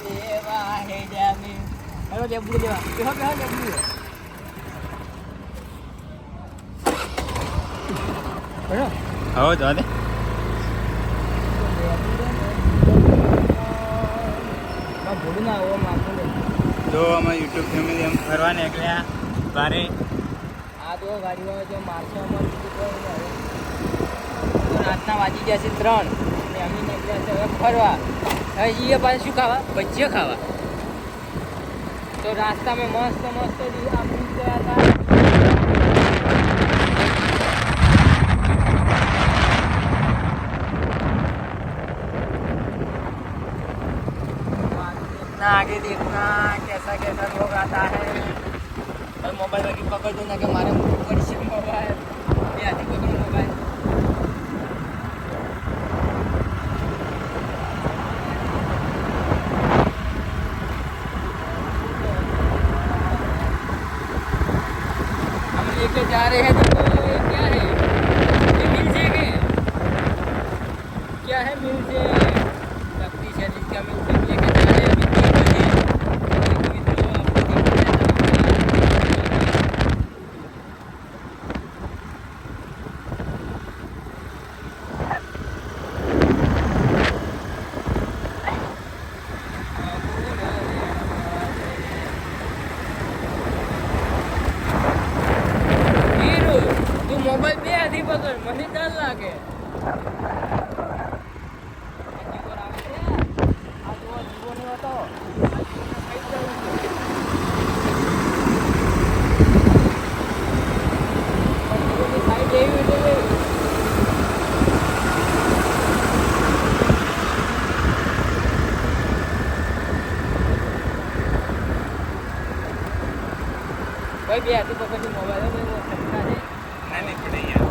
દેવા હે જામે હેલો લેબુ દેવા બેહો બેહો લેબુ હેલો હો જો દે તો આવો અમે યુટ્યુબ ફેમિલી એમ ફરવા નીકળ્યા બારે આ તો ગાડીઓ જો મારશે અમારે રાતના વાંચી ગયા છે ત્રણ, અને અમે નીકળ્યા છે હવે ફરવા. હવે જઈએ પાછું શું ખાવા ભજીયા ખાવા તો રાસ્તામાં મસ્ત મસ્ત દી- આમ દી ગયા હતા देखना आगे देखना कैसा कैसा लोग आता है और मोबाइल वगैरह पकड़ दो ना कि हमारे ऊपर से मोबाइल ये आदि पकड़ मोबाइल हम लेके जा रहे हैं तो ये क्या है ये मिल जाएंगे क्या है मिल जाए लगती है जिसका मिल जाए ભાઈ બે હાથી પકડથી મોબાઈલ. હે ભાઈ ખર્ચા છે નાની પડી ગયા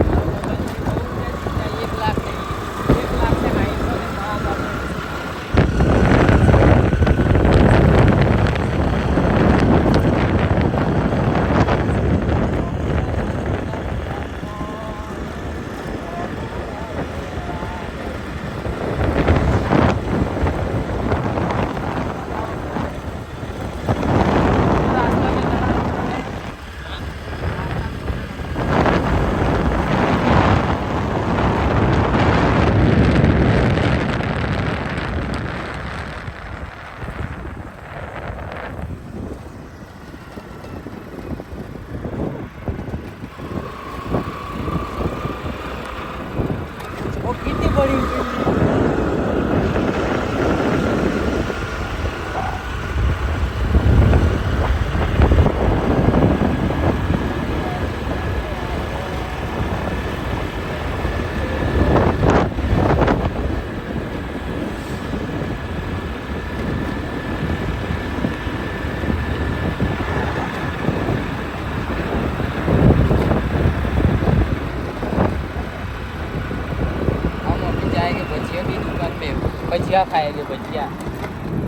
भजिया खाएंगे भजिया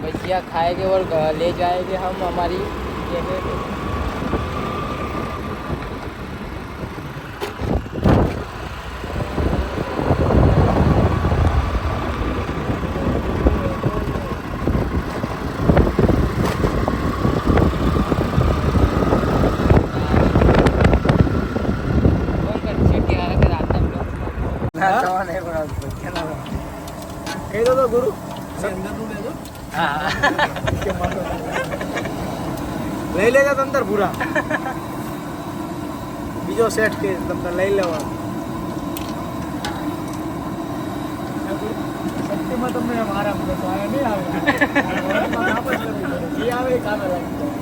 भजिया खाएंगे और घर ले जाएंगे हम हमारी લઈ લેજો તંતર પૂરા બીજો સેટ કે તમને લઈ લેવા શક્તિમાં તમને મારા બધો તો આયા નહીં આવે વરસમાં કામ જ કરવું પડે. જે આવે એ કામે લાગી જાય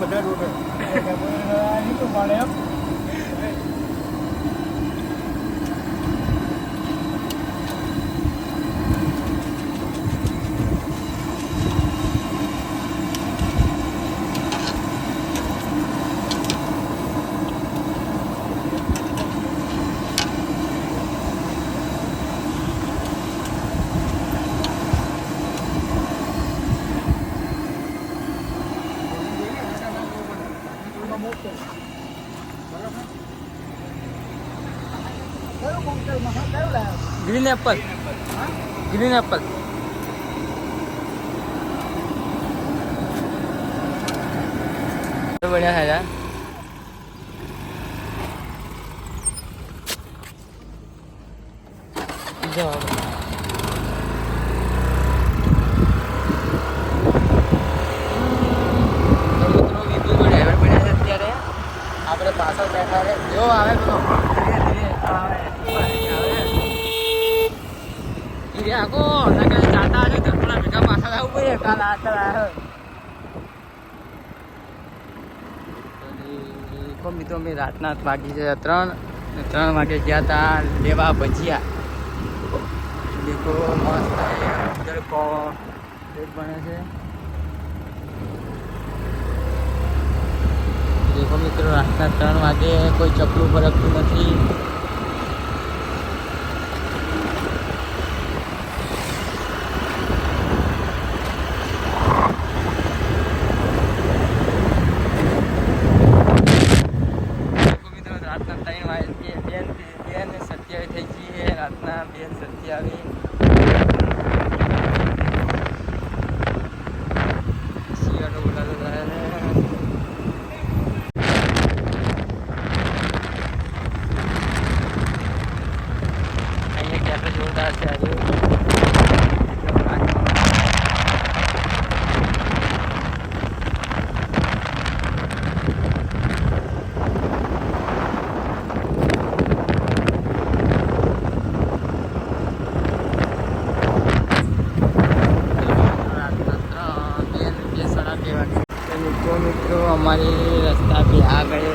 બધા રોડ નીકળું પાડે એમ ગ્રીન એપલ ગ્રીન એપલ बढ़िया है यार। પાછળ બેઠા રે જો આવે તો નકર જાતા હશે તો પેલા ભેગા પાછળ આવવું પડે કાલ આગળ આવે મિત્રો અમે રાતના વાગી છે ત્રણ ત્રણ વાગે ગયા હતા લેવા ભજીયા દેખો મસ્ત બને છે દેખો મિત્રો રાતના ત્રણ વાગે કોઈ ચપલું ફરકતું નથી રાતના બે સત્યાવીસ. અને તો મિત્રો અમારી રસ્તા બી આગળ.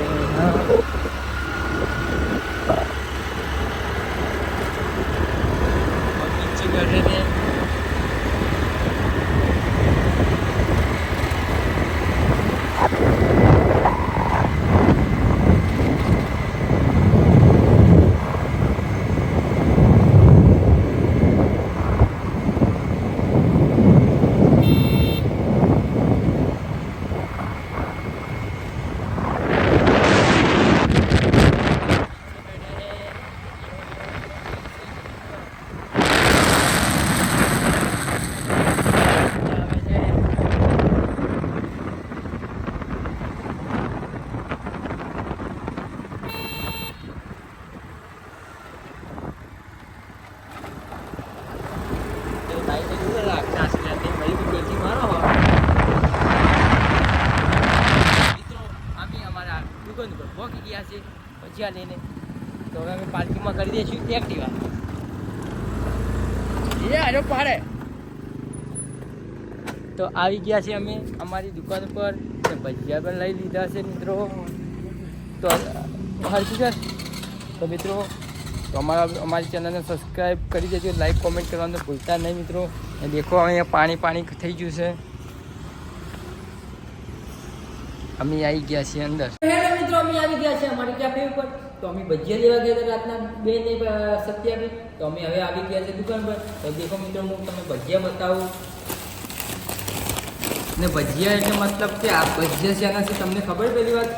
ભજીયા લઈને. તો હવે અમે પાર્કિંગમાં કરી દઈશું એક્ટિવા એ આજો પાડે. તો આવી ગયા છે અમે અમારી દુકાન ઉપર ભજીયા પણ લઈ લીધા છે મિત્રો. તો હર્ષિકર તો મિત્રો તો અમારા અમારી ચેનલને સબસ્ક્રાઈબ કરી દેજો લાઈક કોમેન્ટ કરવાનું ભૂલતા નહીં મિત્રો. અને દેખો અહીંયા પાણી પાણી થઈ ગયું છે. અમે આવી ગયા છીએ અંદર. મિત્રો અમે આવી ગયા છે અમારી કેફે ઉપર. તો અમે ભજીયા લેવા ગયા હતા રાતના બે ને સત્યાવી તો અમે હવે આવી ગયા છે દુકાન પર. તો દેખો મિત્રો, હું તમને ભજીયા બતાવું. ને ભજીયા એટલે મતલબ કે આ ભજીયા છે એનાથી તમને ખબર પેલી વાત?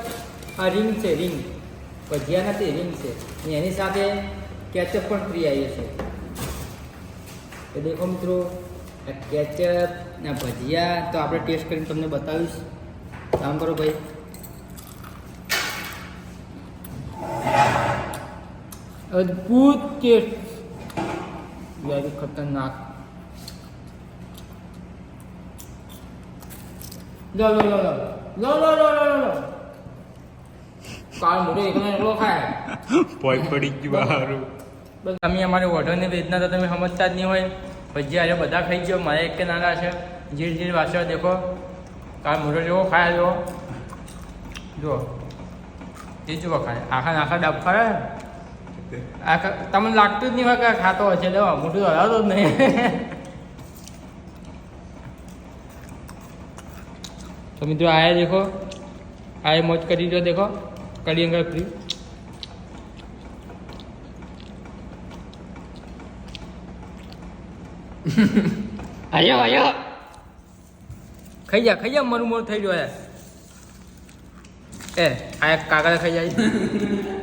આ રિંગ છે રિંગ ભજીયા નથી રિંગ છે. એની સાથે કેચઅપ પણ ફ્રી આવી છે. તો દેખો મિત્રો, આ કેચઅપ ને ભજીયા, તો આપણે ટેસ્ટ કરીને તમને બતાવીશ. કામ કરો ભાઈ. અદ્ભુત ટેસ્ટ વેરી ખતરનાક. લો લો લો લો. લો લો લો લો લો કાલ મોટો એકલો એકલો ખાય પોઈ પડી ગયું બહારું બસ અમે અમારી ઓર્ડરની વેદના તો તમે સમજતા જ નહીં હોય. પછી આજે બધા ખાઈ ગયો મારે એક કે નાના છે. જીર જીર વાસણ દેખો. કાલ મોટો જેવો ખાય જો જો એ જ ખાય આખા આખા ડબ ખાય. તમને લાગતું જ નહીં હોય કે ખાતો હશે લેવા મોટું તો હલાવતો જ નહીં. તો મિત્રો આયા દેખો. આયે મોજ કરી જો દેખો. કડી અંગર ફ્રી આયો આયો. ખાઈ જા ખાઈ જા, મરું મરું થઈ ગયો એ, આ કાગળ ખાઈ જાય.